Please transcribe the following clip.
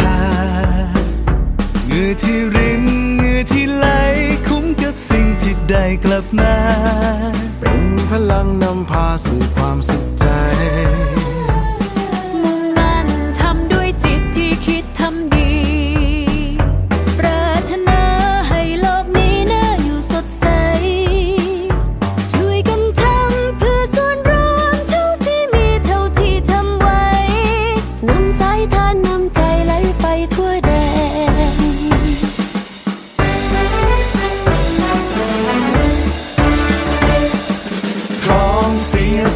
ทาเงื่อที่รินเงื่อที่ไหลคุ้มกับสิ่งที่ได้กลับมา เป็นพลังนำพาสู่ความส